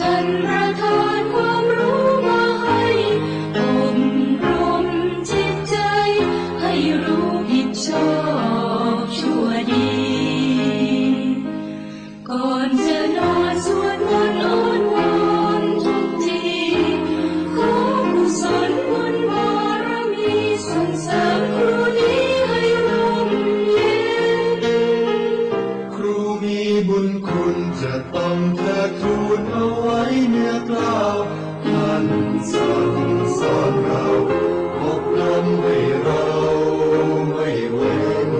จันประทานความรู้มาให้อบรมจิตใจ ให้รู้ผิดชอบชั่วดี ก่อนจะนอนสวดมนต์ บุญคุณจะต้องเทิดทูนเอาไว้เนื้อกล้าวท่านสั่งสอนเราอบรมให้เราไม่เว้น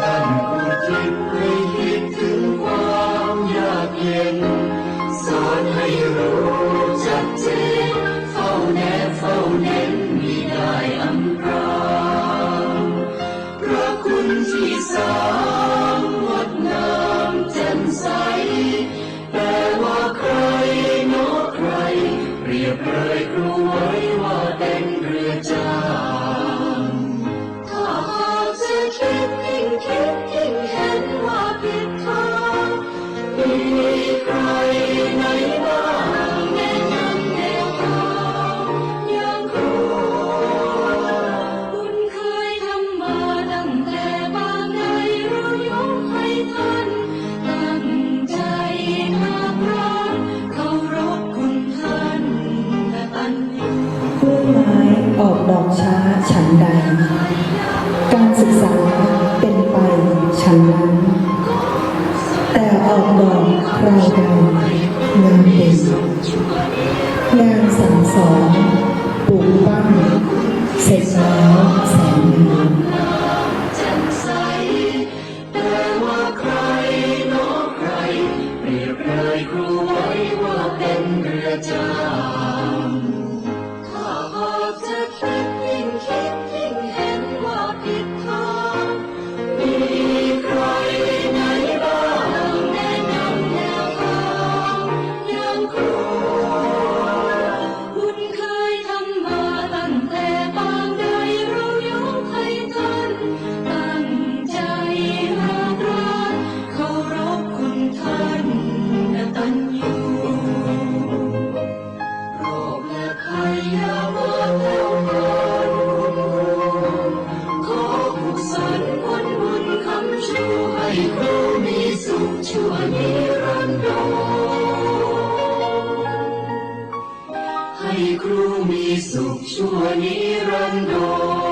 ท่านอุทิศให้คิดถึงความยากเย็น สอนให้รู้จักเจนเฝ้าแนบเฝ้าเน้นมิได้อำพรางพระคุณที่สร้า ม้ออกดอกช้าฉันใด แต่ออกดอกคราวใดงานเด่นงานสั่งสองปลูกบ้านเสร็จแล้วแสนงาม รูมีสุขชั่วนิรันดรให้ครูมีสุขชั่วนิรันดร